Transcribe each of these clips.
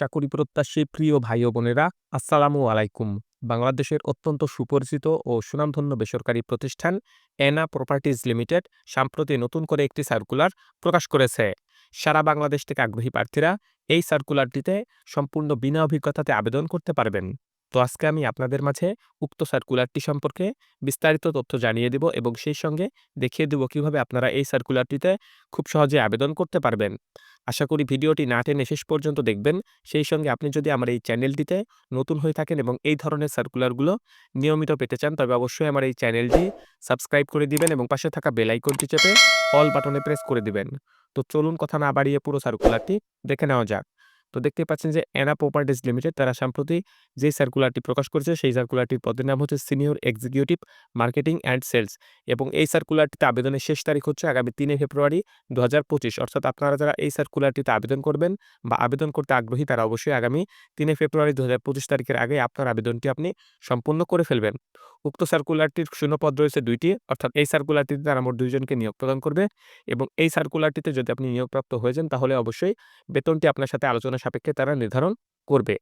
চাকুরি প্রত্যাশী প্রিয় ভাই বোনেরা, আসসালামু আলাইকুম। বাংলাদেশের অত্যন্ত সুপরিচিত ও সুনামধন্য বেসরকারি প্রতিষ্ঠান এনা প্রপার্টিজ লিমিটেড সাম্প্রতি নতুন করে একটি সার্কুলার প্রকাশ করেছে। সারা বাংলাদেশ থেকে আগ্রহী প্রার্থীরা এই সার্কুলারটিতে সম্পূর্ণ বিনা অভিজ্ঞতাতে আবেদন করতে পারবেন। তো আজকে আমি আপনাদের মাঝে উক্ত সার্কুলারটি সম্পর্কে বিস্তারিত তথ্য জানিয়ে দেব এবং সেই সঙ্গে দেখিয়ে দেব কীভাবে আপনারা এই সার্কুলারটিতে খুব সহজে আবেদন করতে পারবেন। আশা করি ভিডিওটি না টেনে শেষ পর্যন্ত দেখবেন। সেই সঙ্গে আপনি যদি আমার এই চ্যানেলটিতে নতুন হয়ে থাকেন এবং এই ধরনের সার্কুলারগুলো নিয়মিত পেতে চান, তবে অবশ্যই আমার এই চ্যানেলটি সাবস্ক্রাইব করে দিবেন এবং পাশে থাকা বেল আইকনটি চেপে অল বাটনে প্রেস করে দিবেন। তো চলুন কথা না বাড়িয়ে পুরো সার্কুলারটি দেখে নেওয়া যাক। তো দেখতে পাচ্ছেন যে এনা প্রপার্টিজ লিমিটেড তারা সম্প্রতি যে সার্কুলারটি প্রকাশ করেছে, সেই সার্কুলারটির পদের নাম হচ্ছে senior executive marketing and sales এবং এই সার্কুলারটিতে আবেদনের শেষ তারিখ হচ্ছে আগামী তিনে ফেব্রুয়ারি দু হাজার পঁচিশ। অর্থাৎ আপনারা যারা এই সার্কুলারটিতে আবেদন করবেন বা আবেদন করতে আগ্রহী, তারা অবশ্যই আগামী তিনে ফেব্রুয়ারি দু হাজার পঁচিশ তারিখের আগে আপনার আবেদনটি আপনি সম্পূর্ণ করে ফেলবেন। উক্ত সার্কুলারটির শূন্যপদ রয়েছে দুইটি, অর্থাৎ এই সার্কুলারটিতে তারা মোট দুইজনকে নিয়োগ প্রদান করবে এবং এই সার্কুলারটিতে যদি আপনি নিয়োগপ্রাপ্ত হয়ে যান, তাহলে অবশ্যই বেতনটি আপনার সাথে আলোচনা সাপেক্ষে তারা নির্ধারণ করবে।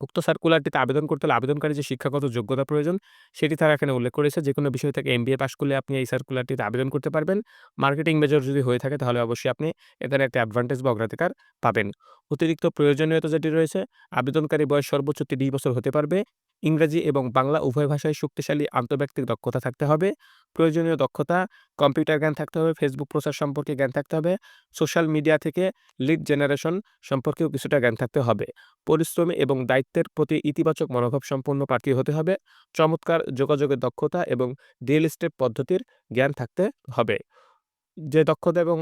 উক্ত সার্কুলারটিতে আবেদন করতে হলে আবেদনকারী যে শিক্ষাগত যোগ্যতা প্রয়োজন, সেটি তারা এখানে উল্লেখ করেছে। যে কোনো বিষয় থেকে এমবিএ পাশ করলে আপনি এই সার্কুলারটিতে আবেদন করতে পারবেন। মার্কেটিং মেজর যদি হয়ে থাকে, তাহলে অবশ্যই আপনি এখানে একটা অ্যাডভান্টেজ বা অগ্রাধিকার পাবেন। অতিরিক্ত প্রয়োজনীয়তা যেটি রয়েছে, আবেদনকারী বয়স সর্বোচ্চ তিরিশ বছর হতে পারবে। ইংরেজি এবং বাংলা উভয় ভাষায় শক্তিশালী আন্তর্ব্যক্তিক দক্ষতা থাকতে হবে। প্রয়োজনীয় দক্ষতা, কম্পিউটার জ্ঞান থাকতে হবে, ফেসবুক প্রচার সম্পর্কে জ্ঞান থাকতে হবে, সোশ্যাল মিডিয়া থেকে লিড জেনারেশন সম্পর্কেও কিছুটা জ্ঞান থাকতে হবে। পরিশ্রমী এবং দায়িত্বের প্রতি ইতিবাচক মনোভাব সম্পন্ন প্রার্থী হতে হবে। চমৎকার যোগাযোগের দক্ষতা এবং রিয়েল এস্টেট পদ্ধতির জ্ঞান থাকতে হবে। যে দক্ষতা এবং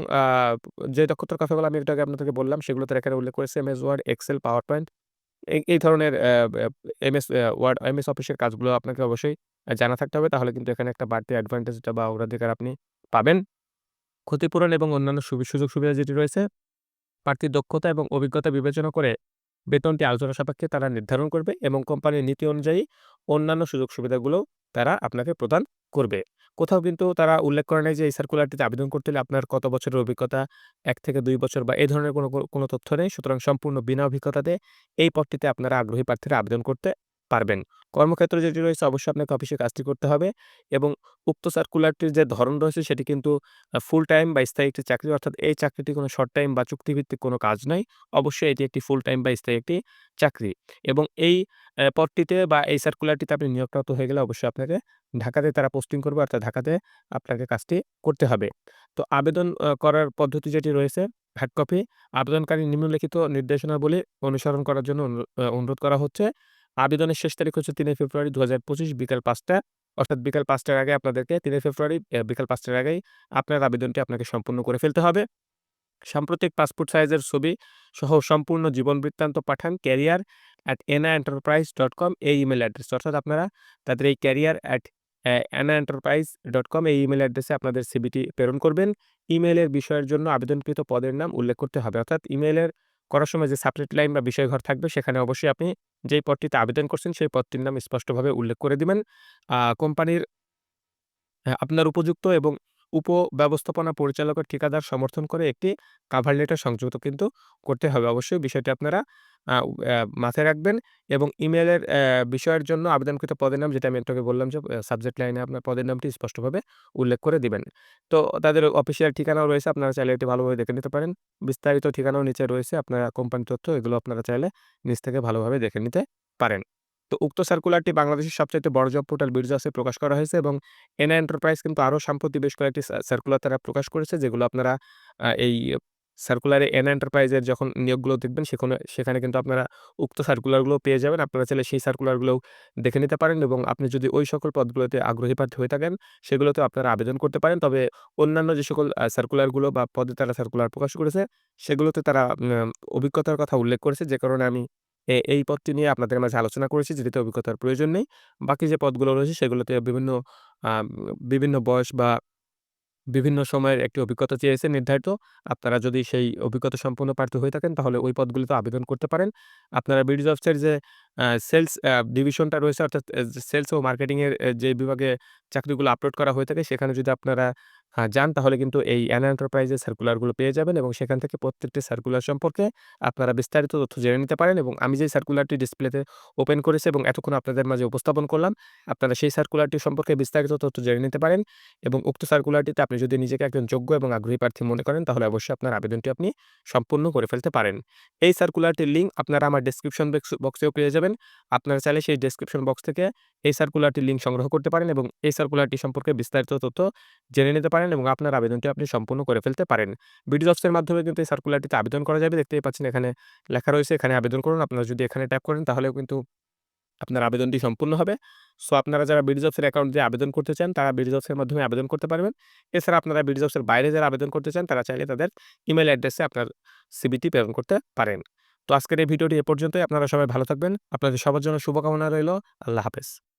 যে দক্ষতার কথাগুলো আমি একটু আগে আপনাদেরকে বললাম, সেগুলো তারা এখানে উল্লেখ করেছে MS word, Excel PowerPoint এই ধরনের এমএস ওয়ার্ড, এমএস অফিসের কাজগুলো আপনাকে অবশ্যই জানা থাকতে হবে। তাহলে কিন্তু এখানে একটা বাড়তি অ্যাডভান্টেজটা বা অগ্রাধিকার আপনি পাবেন। ক্ষতিপূরণ এবং অন্যান্য সুযোগ সুবিধা যেটি রয়েছে, প্রার্থীর দক্ষতা এবং অভিজ্ঞতা বিবেচনা করে বেতনটি আলোচনা সাপেক্ষে তারা নির্ধারণ করবে এবং কোম্পানির নীতি অনুযায়ী অন্যান্য সুযোগ সুবিধাগুলো তারা আপনাকে প্রদান করবে। কোথাও কিন্তু তারা উল্লেখ করে নাই যে, এই সার্কুলারটিতে আবেদন করতে হলে আপনার কত বছরের অভিজ্ঞতা? এক থেকে দুই বছর বা এই ধরনের কোনো কোনো তথ্য নেই। সুতরাং সম্পূর্ণ বিনা অভিজ্ঞতাতে এই পদটিতে আপনারা আগ্রহী প্রার্থীরা আবেদন করতে পারবেন। কর্মক্ষেত্র যেটি রয়েছে, অবশ্যই আপনাকে অফিসে কাজটি করতে হবে এবং উক্ত সার্কুলারটির যে ধরন রয়েছে, সেটি কিন্তু ফুল টাইম বা স্থায়ী একটি চাকরি, অর্থাৎ এই চাকরিটি কোনো শর্ট টাইম বা চুক্তিভিত্তিক কোনো কাজ নয়। অবশ্যই এটি একটি ফুল টাইম বা স্থায়ী একটি চাকরি এবং এই পদটিতে বা এই সার্কুলারটিতে আপনি নিয়োগপ্রাপ্ত হয়ে গেলে অবশ্যই আপনাকে ঢাকাতে তারা পোস্টিং করবে, অর্থাৎ ঢাকাতে আপনাকে কাজটি করতে হবে। তো আবেদন করার পদ্ধতি যেটি রয়েছে হার্ড কপি আবেদনকারী নিম্নলিখিত নির্দেশনাবলী অনুসরণ করার জন্য অনুরোধ করা হচ্ছে। আবেদনের শেষ তারিখ হচ্ছে তিনই ফেব্রুয়ারি দু বিকাল পাঁচটা। অর্থাৎ বিকাল পাঁচটার আগে আপনাদেরকে তিনই ফেব্রুয়ারি বিকাল পাঁচটার আগেই আপনার আবেদনটি আপনাকে সম্পূর্ণ করে ফেলতে হবে। সাম্প্রতিক পাসপোর্ট সাইজের ছবি সহ সম্পূর্ণ জীবন বৃত্তান্ত পাঠান career at Ena enterprise dot com এই ইমেল অ্যাড্রেস অর্থাৎ আপনারা তাদের এই career at Ena enterprise dot com এই ইমেল অ্যাড্রেসে আপনাদের সিবিটি প্রেরণ করবেন। ইমেলের বিষয়ের জন্য আবেদনকৃত পদের নাম উল্লেখ করতে হবে। অর্থাৎ ইমেলের করার সময় যে সাপারেট লাইন বা বিষয়ঘর থাকবে, সেখানে অবশ্যই আপনি যেই পদটিতে আবেদন করছেন, সেই পদটির নাম স্পষ্টভাবে উল্লেখ করে দেবেন। কোম্পানির আপনার উপযুক্ত এবং উপব্যবস্থাপনা পরিচালকের ঠিকাদার সমর্থন করে একটি কাভার লেটার সংযুক্ত কিন্তু করতে হবে। অবশ্যই বিষয়টি আপনারা মাথায় রাখবেন এবং ইমেলের বিষয়ের জন্য আবেদনকৃত পদের নাম যেটা আমি একটু বললাম যে সাবজেক্ট লাইনে আপনার পদের নামটি স্পষ্টভাবে উল্লেখ করে দিবেন। তো তাদের অফিসিয়াল ঠিকানাও রয়েছে, আপনারা চাইলে এটি ভালোভাবে দেখে নিতে পারেন। বিস্তারিত ঠিকানাও নিচে রয়েছে, আপনারা কোম্পানির তথ্য এগুলো আপনারা চাইলে নিচ থেকে ভালোভাবে দেখে নিতে পারেন। তো উক্ত সার্কুলারটি বাংলাদেশের সবচাইতে বড় জব পোর্টাল বিরজাসে প্রকাশ করা হয়েছে এবং এনআই এন্টারপ্রাইজ কিন্তু আরও সাম্প্রতিক বেশ কয়েকটি সার্কুলার তারা প্রকাশ করেছে, যেগুলো আপনারা এই সার্কুলারে এন এন্টারপ্রাইজের যখন নিয়োগগুলো দেখবেন, সেখানে সেখানে কিন্তু আপনারা উক্ত সার্কুলারগুলো পেয়ে যাবেন। আপনারা চাইলে সেই সার্কুলারগুলোও দেখে নিতে পারেন এবং আপনি যদি ওই সকল পদগুলোতে আগ্রহী প্রার্থী হয়ে থাকেন সেগুলোতে আপনারা আবেদন করতে পারেন। তবে অন্যান্য যে সকল সার্কুলারগুলো বা পদে তারা সার্কুলার প্রকাশ করেছে, সেগুলোতে তারা অভিজ্ঞতার কথা উল্লেখ করেছে। যে কারণে আমি এই পদটি নিয়ে আপনাদের মাঝে আলোচনা করেছি, যেটিতে অভিজ্ঞতার প্রয়োজন নেই। বাকি যে পদগুলো রয়েছে, সেগুলোতে বিভিন্ন বিভিন্ন বয়স বা বিভিন্ন সময়ের একটি অভিজ্ঞতা চেয়েছে নির্ধারিত। আপনারা যদি সেই অভিজ্ঞতা সম্পন্ন প্রার্থী হয়ে থাকেন, তাহলে ওই পদগুলিতে আবেদন করতে পারেন। আপনারা বিডি জবসের যে সেলস ডিভিশনটা রয়েছে, অর্থাৎ সেলস ও মার্কেটিংয়ের যে বিভাগে চাকরিগুলো আপলোড করা হয়ে থাকে, সেখানে যদি আপনারা যান তাহলে কিন্তু এই অ্যানা এন্টারপ্রাইজের সার্কুলারগুলো পেয়ে যাবেন এবং সেখান থেকে প্রত্যেকটি সার্কুলার সম্পর্কে আপনারা বিস্তারিত তথ্য জেনে নিতে পারেন এবং আমি যে সার্কুলারটি ডিসপ্লেতে ওপেন করেছি এবং এতক্ষণ আপনাদের মাঝে উপস্থাপন করলাম, আপনারা সেই সার্কুলারটি সম্পর্কে বিস্তারিত তথ্য জেনে নিতে পারেন এবং উক্ত সার্কুলারটিতে আপনি যদি নিজেকে একজন যোগ্য এবং আগ্রহী প্রার্থী মনে করেন তাহলে অবশ্যই আপনার আবেদনটি আপনি সম্পূর্ণ করে ফেলতে পারেন। এই সার্কুলারটির লিঙ্ক আপনারা আমার ডেসক্রিপশন বেক্স বক্সেও পেয়ে যাবেন। আপনারা চাইলে সেই ডেসক্রিপশন বক্স থেকে এই সার্কুলারটির লিঙ্ক সংগ্রহ করতে পারেন এবং এই সার্কুলারটি সম্পর্কে বিস্তারিত তথ্য জেনে নিতে পারেন এবং আপনার আবেদনটি আপনি সম্পূর্ণ করে ফেলতে পারেন। বিডি জবসের মাধ্যমে কিন্তু এই সার্কুলারটিতে আবেদন করা যাবে। দেখতেই পাচ্ছেন এখানে লেখা রয়েছে, এখানে আবেদন করুন। আপনারা যদি এখানে ট্যাপ করেন, তাহলেও কিন্তু আপনার আবেদনটি সম্পূর্ণ হবে। সো আপনারা যারা বিডি জবসের অ্যাকাউন্ট দিয়ে আবেদন করতে চান, তারা বিডি জবসের মাধ্যমে আবেদন করতে পারবেন। এছাড়া আপনারা বিডি জবসের বাইরে যারা আবেদন করতে চান, তারা চাইলে তাদের ইমেইল অ্যাড্রেসে আপনার সিভিটি প্রেরণ করতে পারেন। তো আজকের এই ভিডিওটি এ পর্যন্তই। আপনারা সবাই ভালো থাকবেন। আপনাদের সবার জন্য শুভকামনা রইল আল্লাহ হাফেজ।